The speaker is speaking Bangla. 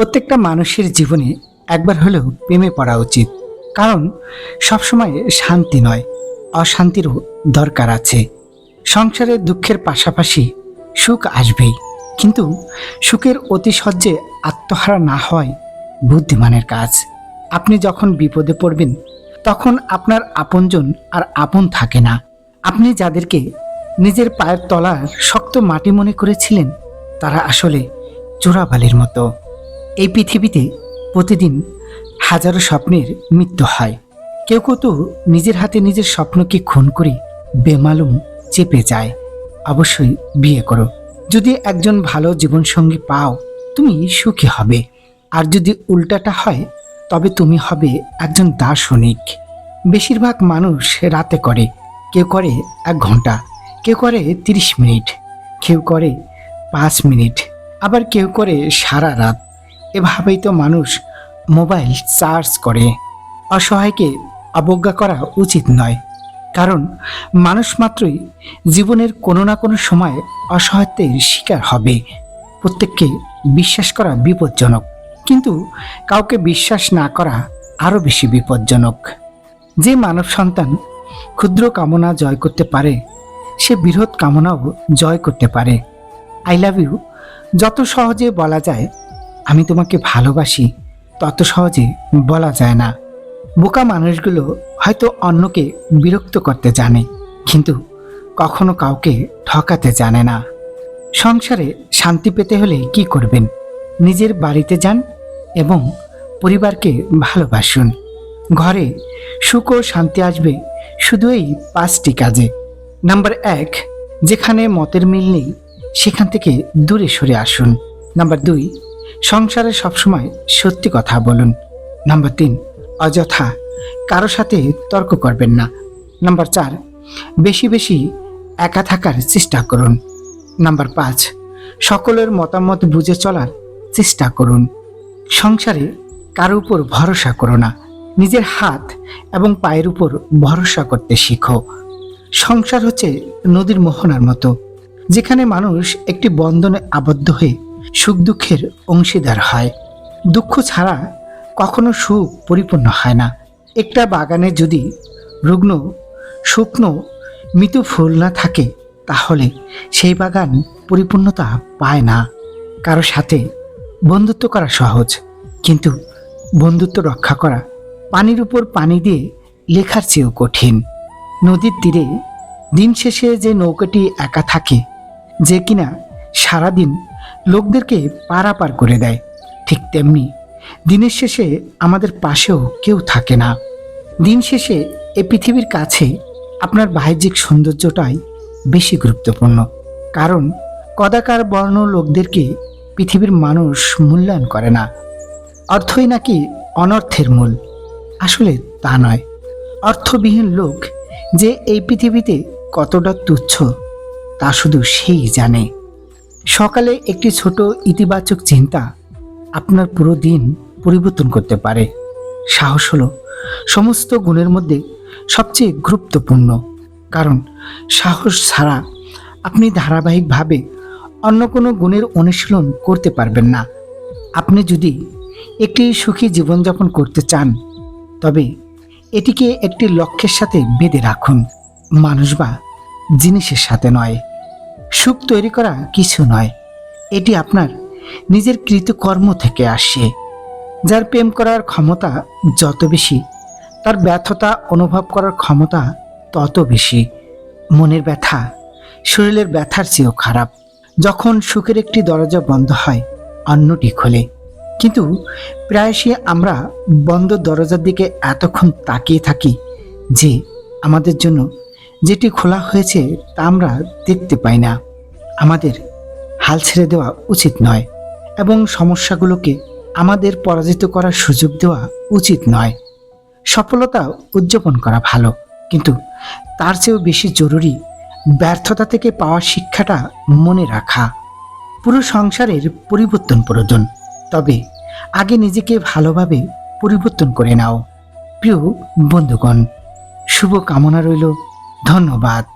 প্রত্যেকটা মানুষের জীবনে একবার হলেও প্রেমে পড়া উচিত। কারণ সবসময় শান্তি নয়, অশান্তিরও দরকার আছে। সংসারে দুঃখের পাশাপাশি সুখ আসবেই। কিন্তু সুখের অতিশয্যে আত্মহারা না হয় বুদ্ধিমানের কাজ। আপনি যখন বিপদে পড়বেন, তখন আপনার আপনজন আর আপন থাকে না। আপনি যাদেরকে নিজের পায়ের তলার শক্ত মাটি মনে করেছিলেন, তারা আসলে চোরাবালির মতো। এই পৃথিবীতে প্রতিদিন হাজারো স্বপ্নের মৃত্যু হয়। কেউ কেউ তো নিজের হাতে নিজের স্বপ্নকে খুন করে বেমালুম চেপে যায়। অবশ্যই বিয়ে করো। যদি একজন ভালো জীবনসঙ্গী পাও, তুমি সুখী হবে। আর যদি উল্টাটা হয়, তবে তুমি হবে একজন দার্শনিক। বেশিরভাগ মানুষ রাতে করে, কেউ করে এক ঘণ্টা, কেউ করে তিরিশ মিনিট, কেউ করে পাঁচ মিনিট, আবার কেউ করে সারা রাত। এভাবেই তো মানুষ মোবাইল চার্জ করে। অসহায়কে অবজ্ঞা করা উচিত নয়, কারণ মানুষ মাত্রই জীবনের কোনো না কোনো সময় অসহায়ত্বের শিকার হবে। প্রত্যেককে বিশ্বাস করা বিপজ্জনক, কিন্তু কাউকে বিশ্বাস না করা আরও বেশি বিপজ্জনক। যে মানব সন্তান ক্ষুদ্র কামনা জয় করতে পারে, সে বৃহৎ কামনাও জয় করতে পারে। I love you. যত সহজে বলা যায় আমি তোমাকে ভালোবাসি, তত সহজে বলা যায় না। বোকা মানুষগুলো হয়তো অন্যকে বিরক্ত করতে জানে, কিন্তু কখনো কাউকে ঠকাতে জানে না। সংসারে শান্তি পেতে হলে কি করবেন? নিজের বাড়িতে যান এবং পরিবারকে ভালোবাসুন। ঘরে সুখ ও শান্তি আসবে শুধু এই পাঁচটি কাজে। নাম্বার এক, যেখানে মতের মিল নেই, সেখান থেকে দূরে সরে আসুন। নাম্বার দুই সংসারে সবসময় সত্যি কথা বলুন। নাম্বার তিন, অযথা। কারও সাথে তর্ক করবেন না। নাম্বার চার, বেশি বেশি একা থাকার চেষ্টা করুন। নাম্বার পাঁচ, সকলের মতামত বুঝে চলার চেষ্টা করুন। সংসারে কারও উপর ভরসা করো না। নিজের হাত এবং পায়ের উপর ভরসা করতে শিখো। সংসার হচ্ছে নদীর মোহনার মতো। যেখানে মানুষ একটি বন্ধনে আবদ্ধ হয়ে সুখ দুঃখের অংশীদার হয়। দুঃখ ছাড়া কখনো সুখ পরিপূর্ণ হয় না। একটা বাগানে যদি রুগ্ন, শুকনো, মৃত ফুল না থাকে, তাহলে সেই বাগান পরিপূর্ণতা পায় না। কারও সাথে বন্ধুত্ব করা সহজ, কিন্তু বন্ধুত্ব রক্ষা করা, পানির উপর পানি দিয়ে লেখার চেয়েও কঠিন। নদীর তীরে দিন শেষে যে নৌকাটি একা থাকে, যে কিনা সারাদিন লোকদেরকে পারাপার করে দেয়। ঠিক তেমনি দিনের শেষে আমাদের পাশেও কেউ থাকে না। দিন শেষে এ পৃথিবীর কাছে আপনার বাহ্যিক সৌন্দর্যটাই বেশি গুরুত্বপূর্ণ। কারণ কদাকার বর্ণ লোকদেরকে পৃথিবীর মানুষ মূল্যায়ন করে না। অর্থই নাকি অনর্থের মূল। আসলে তা নয়। অর্থবিহীন লোক যে এই পৃথিবীতে কতটা তুচ্ছ, তা শুধু সেই জানে। সকালে একটি ছোট ইতিবাচক চিন্তা আপনার পুরো দিন পরিবর্তন করতে পারে। সাহস হলো সমস্ত গুণের মধ্যে সবচেয়ে গুরুত্বপূর্ণ। কারণ সাহস ছাড়া আপনি ধারাবাহিকভাবে অন্য কোনো গুণের অনুশীলন করতে পারবেন না। আপনি যদি একটি সুখী জীবনযাপন করতে চান, তবে এটিকে একটি লক্ষ্যের সাথে বেঁধে রাখুন। মানুষ বা জিনিসের সাথে নয়। সুখ তৈরি করা কিছু নয়। এটি আপনার নিজের কৃতকর্ম থেকে আসে। যার প্রেম করার ক্ষমতা যত বেশি, তার ব্যর্থতা অনুভব করার ক্ষমতা তত বেশি। মনের ব্যথা শরীরের ব্যথার চেয়েও খারাপ। যখন সুখের একটি দরজা বন্ধ হয়, অন্যটি খোলে। কিন্তু প্রায়শই আমরা বন্ধ দরজার দিকে এতক্ষণ তাকিয়ে থাকি যে আমাদের জন্য যেটি খোলা হয়েছে তা আমরা দেখতে পাই না। আমাদের হাল ছেড়ে দেওয়া উচিত নয় এবং সমস্যাগুলোকে আমাদের পরাজিত করার সুযোগ দেওয়া উচিত নয়। সফলতা উদযাপন করা ভালো, কিন্তু তার চেয়েও বেশি জরুরি ব্যর্থতা থেকে পাওয়া শিক্ষাটা মনে রাখা। পুরো সংসারের পরিবর্তন প্রয়োজন, তবে আগে নিজেকে ভালোভাবে পরিবর্তন করে নাও। প্রিয় বন্ধুগণ, শুভ কামনা রইল। ধন্যবাদ।